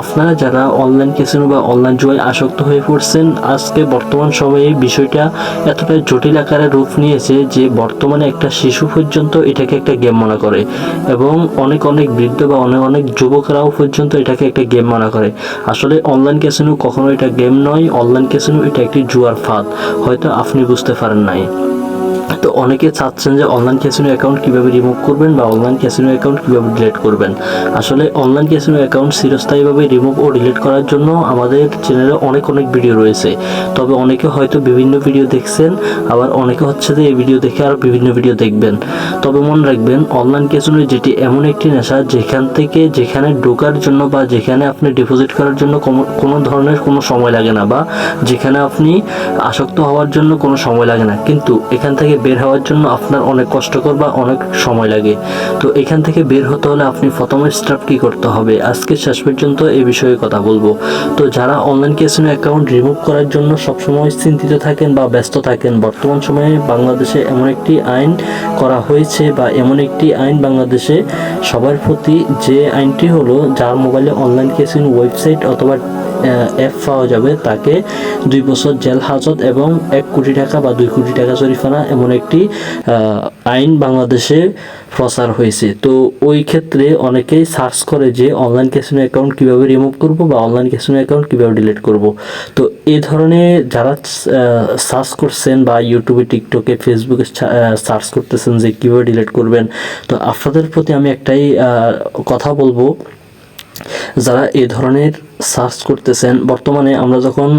আপনারা যারা online casino বা অনলাইন জুয়ায় আসক্ত হয়ে পড়ছেন, আজকে বর্তমান সময়ে বিষয়টা এতটাই জটিল আকারে রূপ নিয়েছে যে বর্তমানে একটা শিশু পর্যন্ত এটাকে একটা গেম মনে করে এবং অনেক অনেক বৃদ্ধ বা অনেক অনেক যুবকরাও পর্যন্ত এটাকে একটা গেম মনে করে। আসলে অনলাইন ক্যাসিনো কখনো এটা গেম নয় অনলাইন ক্যাসিনো এটা একটি জুয়ার ফাঁদ। হয়তো আপনি বুঝতে পারেন নাই। তো অনেকে চাচ্ছেন যে অনলাইন ক্যাসিনো অ্যাকাউন্ট কীভাবে রিমুভ করবেন বা অনলাইন ক্যাসিনো অ্যাকাউন্ট কীভাবে ডিলিট করবেন। আসলে অনলাইন ক্যাসিনো অ্যাকাউন্ট চিরস্থায়ীভাবে রিমুভ ও ডিলিট করার জন্য আমাদের চ্যানেলে অনেক অনেক ভিডিও রয়েছে। তবে অনেকে হয়তো বিভিন্ন ভিডিও দেখছেন, আবার অনেকে হচ্ছে যে এই ভিডিও দেখে আরও বিভিন্ন ভিডিও দেখবেন। তবে মনে রাখবেন অনলাইন ক্যাসিনো যেটি এমন একটি নেশা যেখান থেকে যেখানে ঢোকার জন্য বা যেখানে আপনি ডিপোজিট করার জন্য কোনো- ধরনের কোনো সময় লাগে না বা যেখানে আপনি আসক্ত হওয়ার জন্য কোনো সময় লাগে না। কিন্তু এখান থেকে বের হওয়ার জন্য আপনার অনেক কষ্টকর বা অনেক সময় লাগে। তো এখান থেকে বের হতে হলে আপনি প্রথমের স্টেপ কি করতে হবে? আজকে শেষ পর্যন্ত এই বিষয়ে কথা বলব। তো যারা অনলাইন ক্যাসিনো অ্যাকাউন্ট রিমুভ করার জন্য সবসময় চিন্তিত থাকেন বা ব্যস্ত থাকেন, বর্তমান সময়ে বাংলাদেশে এমন একটি আইন করা হয়েছে বা এমন একটি আইন বাংলাদেশে সবার প্রতি যে আইনটি হলো, যার মোবাইলে অনলাইন ক্যাসিনো ওয়েবসাইট অথবা অ্যাপ পাওয়া যাবে। তাকে দুই বছর জেল, হাজত এবং এক কোটি টাকা বা দুই কোটি টাকা জরিফানা এমন একটি আইন বাংলাদেশে প্রচার হয়েছে। তো ওই ক্ষেত্রে অনেকেই সার্চ করে যে অনলাইন ক্যাসিনো অ্যাকাউন্ট কীভাবে রিমুভ করব বা অনলাইন ক্যাসিনো অ্যাকাউন্ট কীভাবে ডিলিট করব। তো এই ধরনের যারা সার্চ করছেন বা ইউটিউবে, টিকটকে, ফেসবুকে সার্চ করতেছেন যে কীভাবে ডিলিট করবেন, তো আপনাদের প্রতি আমি একটাই কথা বলব। যারা এ ধরনের সার্চ করতেছেন, বর্তমানে আমরা যখন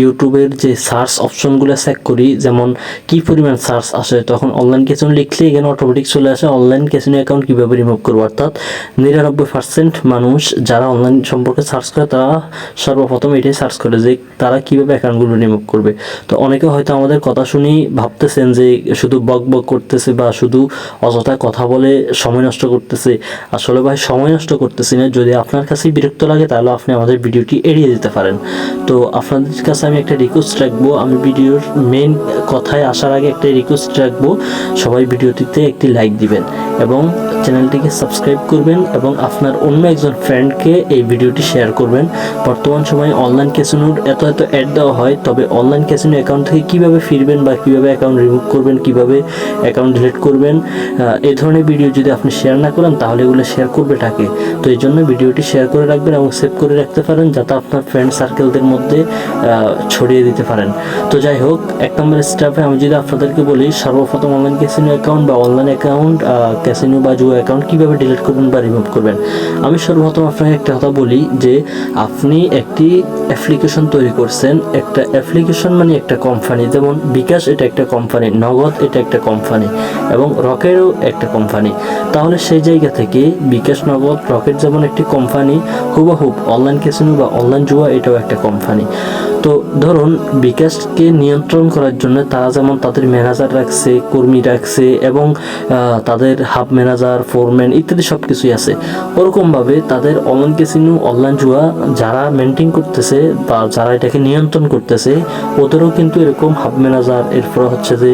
ইউটিউবের যে সার্চ অপশনগুলো চেক করি, যেমন কি পরিমাণ সার্চ আসে, তখন অনলাইন ক্যাসিনো লিখলে এখানে অটোমেটিক চলে আসে অনলাইন ক্যাসিনো অ্যাকাউন্ট কীভাবে রিমুভ করব? অর্থাৎ নিরানব্বই পার্সেন্ট মানুষ যারা অনলাইন সম্পর্কে সার্চ করে, তারা সর্বপ্রথম এটাই সার্চ করে যে তারা কীভাবে অ্যাকাউন্টগুলো রিমুভ করবে। তো অনেকে হয়তো আমাদের কথা শুনেই ভাবতেছেন যে শুধু বক বক করতেছে বা শুধু অযথা কথা বলে সময় নষ্ট করতেছে। আসলে ভাই, সময় নষ্ট করতেছি না। যদি আপনার কাছে বিরক্ত লাগে, তাহলে আপনি আমাদের ভিডিওটি এড়িয়ে দিতে পারেন। তো আপনাদের কাছে আমি একটা রিকোয়েস্ট রাখব। আমি ভিডিওর মেন কথায় আসার আগে একটা রিকোয়েস্ট রাখব। সবাই ভিডিওটিতে একটি লাইক দিবেন এবং চ্যানেলটিকে সাবস্ক্রাইব করবেন এবং আপনার অন্য একজন ফ্রেন্ডকে এই ভিডিওটি শেয়ার করবেন। বর্তমান সময়ে অনলাইন ক্যাসিনোর এত এত অ্যাড দেওয়া হয়, তবে অনলাইন ক্যাসিনো অ্যাকাউন্ট থেকে কীভাবে ফিরবেন বা কীভাবে অ্যাকাউন্ট রিমুভ করবেন, কীভাবে অ্যাকাউন্ট ডিলিট করবেন এই ধরনের ভিডিও যদি আপনি শেয়ার না করেন, তাহলে এগুলো শেয়ার করবে টাকে তো এই জন্য ভিডিওটি শেয়ার করে রাখবেন এবং সেভ করে রাখতে পারেন, যাতে আপনার ফ্রেন্ড সার্কেলদের মধ্যে ছড়িয়ে দিতে পারেন। তো যাই হোক, এক নম্বর স্টেপে আমি যদি আপনাদেরকে বলি, সর্বপ্রথম অনলাইন ক্যাসিনো অ্যাকাউন্ট বা অনলাইন অ্যাকাউন্ট ক্যাসিনো বা জুয়া অ্যাকাউন্ট কীভাবে ডিলিট করবেন বা রিমুভ করবেন? আমি সর্বপ্রথম আপনাকে একটা কথা বলি যে, আপনি একটি অ্যাপ্লিকেশন তৈরি করছেন, একটা অ্যাপ্লিকেশন মানে একটা কোম্পানি যেমন বিকাশ এটা একটা কোম্পানি নগদ এটা একটা কোম্পানি এবং রকেটও একটা কোম্পানি তাহলে সেই জায়গা থেকে বিকাশ, নগদ রকেট যেমন একটি কোম্পানি হুবহুব অনলাইন ক্যাসিনো বা অনলাইন জুয়া এটাও একটা কোম্পানি তো ধরুন বিকাশকে নিয়ন্ত্রণ করার জন্য তারা যেমন তাদের ম্যানেজার রাখছে, কর্মী রাখছে এবং তাদের হাব ম্যানেজার ফোরম্যান ইত্যাদি সব কিছুই আছে। ওরকমভাবে তাদের অনলাইন ক্যাসিনো অনলাইন জুয়া যারা মেনটেন করতেছে বা যারা এটাকে নিয়ন্ত্রণ করতেছে, ওদেরও কিন্তু এরকম হাব ম্যানেজার এরপর হচ্ছে যে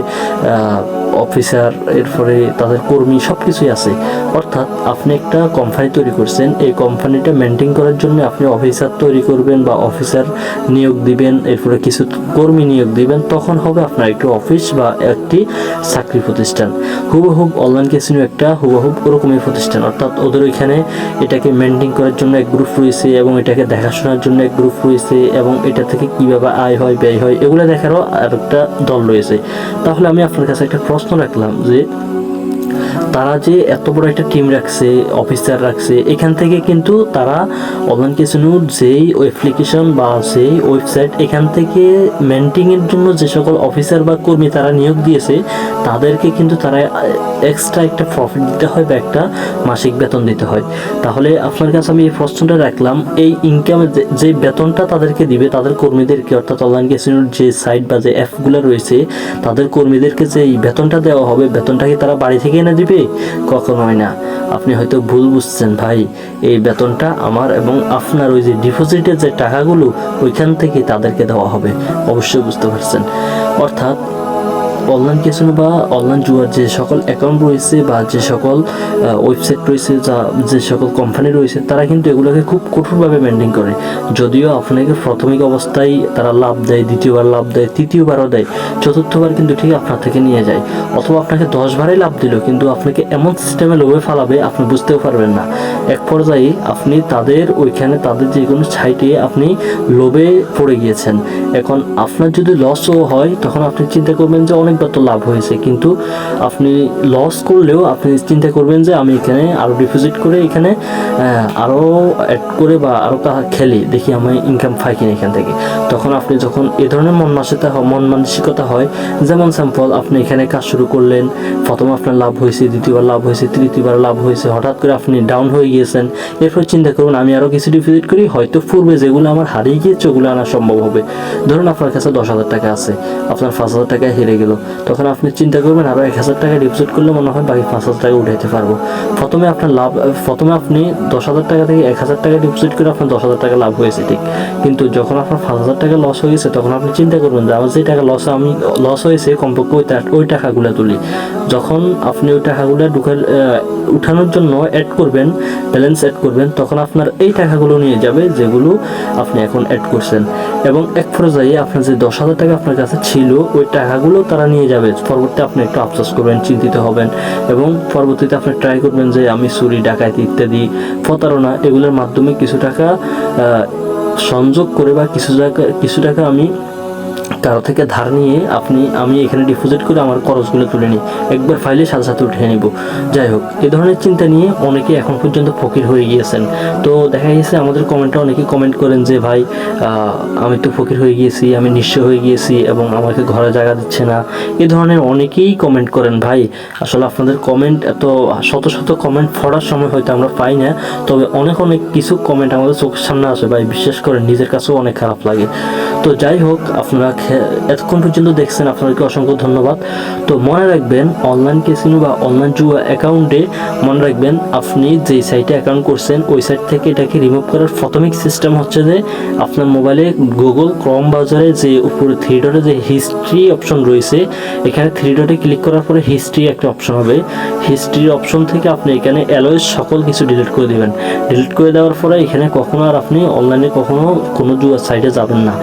অফিসার এরপরে তাদের কর্মী সব কিছুই আছে। অর্থাৎ আপনি একটা কোম্পানি তৈরি করছেন, এই কোম্পানিটা মেনটেন করার জন্য আপনি অফিসার তৈরি করবেন বা অফিসার নিয়োগ দিবেন, এরপরে কিছু কর্মী নিয়োগ দিবেন, তখন হবে আপনার একটি অফিস বা একটি চাকরি প্রতিষ্ঠান। হুবহুব অনলাইন ক্যাসিনো একটা হুবহুব ওরকমই প্রতিষ্ঠান। অর্থাৎ ওদের ওইখানে এটাকে মেনটেন করার জন্য এক গ্রুপ রয়েছে এবং এটাকে দেখাশোনার জন্য এক গ্রুপ রয়েছে এবং এটা থেকে কীভাবে আয় হয়, ব্যয় হয়, এগুলো দেখারও আর একটা দল রয়েছে। তাহলে আমি আপনার কাছে একটা প্রশ্ন রাখলাম যে তারা যে এত বড় একটা টিম রাখছে অফিসার রাখছে, এখান থেকে কিন্তু তারা অনলাইন ক্যাসিনোর যেই অ্যাপ্লিকেশন বা সেই ওয়েবসাইট এখান থেকে মেনটেনের জন্য যে সকল অফিসার বা কর্মী তারা নিয়োগ দিয়েছে, তাদেরকে কিন্তু তারা এক্সট্রা একটা প্রফিট দিতে হয় বা একটা মাসিক বেতন দিতে হয়। তাহলে আপনার কাছে আমি এই প্রশ্নটা রাখলাম, এই ইনকামের যে বেতনটা তাদেরকে দিবে, তাদের কর্মীদেরকে, অর্থাৎ অনলাইন ক্যাসিনোর যে সাইট বা যে অ্যাপগুলো রয়েছে, তাদের কর্মীদেরকে যে বেতনটা দেওয়া হবে, বেতনটা কি তারা বাড়ি থেকে এনে দিবে? কখনোই না। আপনি হয়তো ভুল বুঝছেন ভাই। এই বেতনটা আমার এবং আপনার ওই যে ডিপোজিটের যে টাকাগুলো, ওইখান থেকে তাদেরকে দেওয়া হবে। অবশ্যই বুঝতে পারছেন। অর্থাৎ অনলাইন ক্যাসিনো বা অনলাইন জুয়ার যে সকল অ্যাকাউন্ট রয়েছে বা যে সকল ওয়েবসাইট রয়েছে যা, যে সকল কোম্পানি রয়েছে, তারা কিন্তু এগুলোকে খুব কঠোরভাবে মেনটেন করে। যদিও আপনাকে প্রাথমিক অবস্থায় তারা লাভ দেয়, দ্বিতীয়বার লাভ দেয়, তৃতীয়বারও দেয়, চতুর্থবার কিন্তু ঠিক আপনার থেকে নিয়ে যায়। অথবা আপনাকে দশবারই লাভ দিল, কিন্তু আপনাকে এমন সিস্টেমে লোভে ফালাবে, আপনি বুঝতেও পারবেন না। এক পর্যায়ে আপনি তাদের ওইখানে তাদের যে কোনো সাইটে আপনি লোভে পড়ে গিয়েছেন। এখন আপনার যদি লসও হয়, তখন আপনি চিন্তা করবেন যে অনেকবার তো লাভ হয়েছে। কিন্তু আপনি লস করলেও আপনি চিন্তা করবেন যে আমি এখানে আরও ডিপোজিট করে এখানে আরও অ্যাড করে বা আরও খেলি, দেখি আমি ইনকাম পাই কিনা এখান থেকে। তখন আপনি যখন এ ধরনের মন মানসিকতা মন মানসিকতা হয়, যেমন স্যাম্পল আপনি এখানে কাজ শুরু করলেন, প্রথম আপনার লাভ হয়েছে, দ্বিতীয়বার লাভ হয়েছে, তৃতীয়বার লাভ হয়েছে, হঠাৎ করে আপনি ডাউন হয়ে গিয়েছেন, এরপর চিন্তা করুন আমি আরও কিছু ডিপোজিট করি, হয়তো পূর্বে যেগুলো আমার হারিয়ে গিয়েছে ওগুলো আনা সম্ভব হবে। ধরুন আপনার কাছে দশ হাজার টাকা আছে, আপনার পাঁচ হাজার টাকা হেরে গেল তখন আপনি চিন্তা করবেন আরও এক হাজার টাকা ডিপোজিট করলে মনে হয় বাকি পাঁচ হাজার টাকা উঠাইতে পারব। প্রথমে আপনার লাভ প্রথমে আপনি দশ হাজার টাকা থেকে এক হাজার টাকা ডিপোজিট করে আপনার দশ হাজার টাকা লাভ হয়েছে, ঠিক? কিন্তু যখন আপনার পাঁচ হাজার টাকা লস হয়ে গেছে তখন আপনি চিন্তা করবেন যে, আমার যে টাকা লস আমি লস হয়েছে, কমপক্ষে ওই ওই টাকাগুলো তুলি। যখন আপনি ওই টাকাগুলো ঢুকে উঠানোর জন্য অ্যাড করবেন ব্যালেন্স অ্যাড করবেন, তখন আপনার এই টাকাগুলো নিয়ে যাবে, যেগুলো আপনি এখন অ্যাড করছেন। এবং এক পর্যায়ে আপনার যে দশ হাজার টাকা আপনার কাছে ছিল, ওই টাকাগুলো তারা নিয়ে যাবে। পরবর্তী আপনি একটু আফসোস করবেন, চিন্তিত হবেন এবং পরবর্তীতে আপনি ট্রাই করবেন যে আমি চুরি, ডাকাতি ইত্যাদি, প্রতারণা এগুলোর মাধ্যমে কিছু টাকা সংযোগ করে বা কিছু টাকা কিছু টাকা আমি কারও থেকে ধার নিয়ে আপনি, আমি এখানে ডিপোজিট করে আমার খরচগুলো তুলে নিই। একবার ফাইলে সাথে সাথে উঠে নিব। যাই হোক, এ ধরনের চিন্তা নিয়ে অনেকে এখন পর্যন্ত ফকির হয়ে গিয়েছেন। তো দেখা গেছে আমাদের কমেন্টে অনেকে কমেন্ট করেন যে, ভাই আমি তো ফকির হয়ে গিয়েছি, আমি নিঃস্ব হয়ে গিয়েছি এবং আমাকে ঘরে জায়গা দিচ্ছে না। এ ধরনের অনেকেই কমেন্ট করেন, ভাই, আসলে আপনাদের কমেন্ট এত শত শত কমেন্ট পড়ার সময় হয়তো আমরা পাই না। তবে অনেক অনেক কিছু কমেন্ট আমাদের চোখের সামনে আসে, ভাই। বিশেষ করে নিজের কাছেও অনেক খারাপ লাগে। তো যাই হোক, আপনারা এতক্ষণ পর্যন্ত দেখছেন আপনাদেরকে অসংখ্য ধন্যবাদ। তো মনে রাখবেন অনলাইন ক্যাসিনো বা অনলাইন জুয়া অ্যাকাউন্টে মনে রাখবেন, আপনি যেই সাইটে অ্যাকাউন্ট করছেন, ওই সাইট থেকে এটাকে রিমুভ করার প্রাথমিক সিস্টেম হচ্ছে যে আপনার মোবাইলে গুগল ক্রম বাজারে যে উপরে থ্রি ডটে যে হিস্ট্রি অপশন রয়েছে, এখানে থ্রি ডটে ক্লিক করার পরে হিস্ট্রি একটা অপশন হবে। হিস্ট্রির অপশন থেকে আপনি এখানে অ্যালোয়ের সকল কিছু ডিলিট করে দিবেন। ডিলিট করে দেওয়ার পরে এখানে কখনো আর আপনি অনলাইনে কখনো কোনো জুয়ার সাইটে যাবেন না।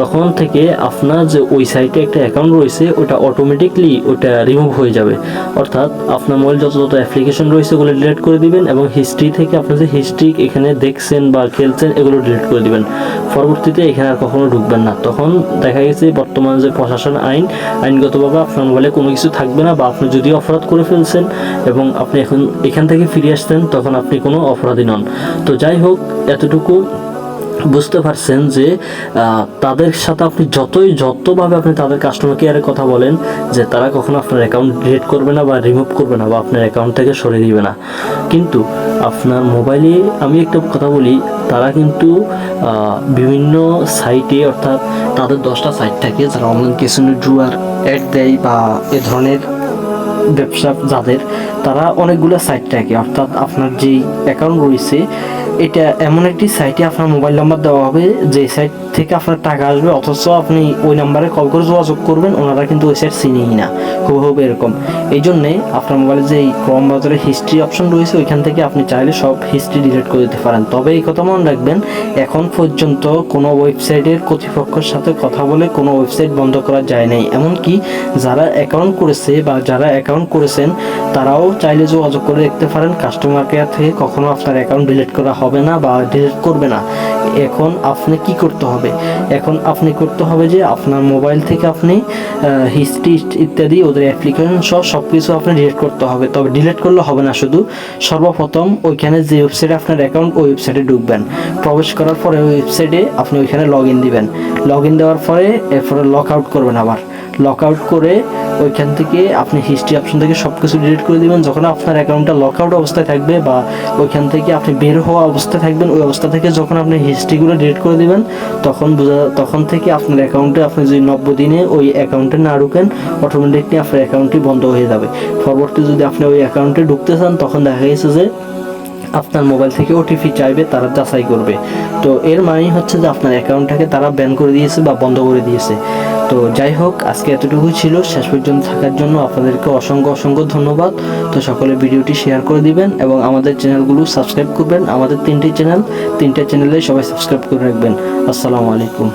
তখন থেকে আপনার যে ওই সাইটে একটা অ্যাকাউন্ট রয়েছে, ওটা অটোমেটিকলি ওটা রিমুভ হয়ে যাবে। অর্থাৎ আপনার মোবাইল যত যত অ্যাপ্লিকেশন রয়েছে, ওগুলো ডিলিট করে দিবেন এবং হিস্ট্রি থেকে আপনি যে হিস্ট্রি এখানে দেখছেন বা খেলছেন, এগুলো ডিলিট করে দিবেন। পরবর্তীতে এখানে আর কখনো ঢুকবেন না। তখন দেখা গেছে বর্তমান যে প্রশাসন আইন, আইনগতভাবে আপনার মোবাইলে কোনো কিছু থাকবে না বা আপনি যদি অপরাধ করে ফেলছেন এবং আপনি এখন এখান থেকে ফিরে আসতেন, তখন আপনি কোনো অপরাধী নন। তো যাই হোক, এতটুকু। বুঝতে পারছেন যে তাদের সাথে আপনি যতই যতভাবে আপনি তাদের কাস্টমার কেয়ারে কথা বলেন, যে তারা কখনো আপনার অ্যাকাউন্ট ডিলিট করবে না বা রিমুভ করবে না বা আপনার অ্যাকাউন্ট থেকে সরে দিবে না। কিন্তু আপনার মোবাইলে আমি একটা কথা বলি, তারা কিন্তু বিভিন্ন সাইটে অর্থাৎ তাদের দশটা সাইট থাকে, যারা অনলাইন কেসিনো জুয়ার অ্যাড দেয় বা এ ধরনের ব্যবসা যাদের, তারা অনেকগুলো সাইট থাকে। অর্থাৎ আপনার যেই অ্যাকাউন্ট রয়েছে এটা এমন একটি সাইটে আপনার মোবাইল নাম্বার দেওয়া হবে, যে সাইট থেকে আপনার টাকা আসবে, অথচ আপনি ওই নাম্বারে কল করে যোগাযোগ করবেন, ওনারা কিন্তু ওই সাইট চিনেই না। খুব হবে এরকম। এই জন্যে আপনার মোবাইলে যে ক্রম বাজারে হিস্ট্রি অপশন রয়েছে, ওইখান থেকে আপনি চাইলে সব হিস্ট্রি ডিলিট করে দিতে পারেন। তবে এই কথা মনে রাখবেন, এখন পর্যন্ত কোনো ওয়েবসাইটের কর্তৃপক্ষের সাথে কথা বলে কোনো ওয়েবসাইট বন্ধ করা যায় নাই। এমনকি যারা অ্যাকাউন্ট করেছে বা যারা অ্যাকাউন্ট করেছেন, তারাও চাইলে যোগাযোগ করে দেখতে পারেন। কাস্টমার কেয়ার থেকে কখনো আপনার অ্যাকাউন্ট ডিলিট করা হবে না বা ডিলিট করবে না। এখন আপনি কি করতে হবে? এখন আপনি করতে হবে যে আপনার মোবাইল থেকে আপনি হিস্ট্রি ইত্যাদি, ওদের অ্যাপ্লিকেশন সহ সব কিছু আপনি ডিলিট করতে হবে। তবে ডিলিট করলে হবে না শুধু, সর্বপ্রথম ওইখানে যে ওয়েবসাইটে আপনার অ্যাকাউন্ট ওই ওয়েবসাইটে ঢুকবেন। প্রবেশ করার পরে ওই ওয়েবসাইটে আপনি ওইখানে লগ ইন দিবেন। লগ ইন দেওয়ার পরে এরপরে লক আউট করবেন আবার। লক আউট করে ওইখান থেকে আপনি হিস্ট্রি অপশন থেকে সব কিছু ডিলিট করে দিবেন। যখন আপনার অ্যাকাউন্টটা লক আউট অবস্থায় থাকবে বা ওইখান থেকে আপনি বের হওয়া অবস্থায় থাকবেন, ওই অবস্থা থেকে যখন আপনি হিস্ট্রিগুলো ডিলিট করে দিবেন, তখন বোঝা, তখন থেকে আপনার অ্যাকাউন্টে আপনি যদি নব্বই দিনে ওই অ্যাকাউন্টে না ঢুকেন অটোমেটিকলি আপনার অ্যাকাউন্টটি বন্ধ হয়ে যাবে। পরবর্তী যদি আপনি ওই অ্যাকাউন্টে ঢুকতে চান, তখন দেখা গেছে যে আপনার মোবাইল থেকে ওটিপি চাইবে, তারা যাচাই করবে। তো এর মানেই হচ্ছে যে আপনার অ্যাকাউন্টটাকে তারা ব্যান করে দিয়েছে বা বন্ধ করে দিয়েছে। তো যাই হোক, আজকে এতটুকুই ছিল। শেষ পর্যন্ত থাকার জন্য আপনাদেরকে অসংখ্য অসংখ্য ধন্যবাদ। তো সকলে ভিডিওটি শেয়ার করে দিবেন এবং আমাদের চ্যানেলগুলো সাবস্ক্রাইব করবেন। আমাদের তিনটি চ্যানেল, তিনটে চ্যানেলে সবাই সাবস্ক্রাইব করে রাখবেন। আসসালামু আলাইকুম।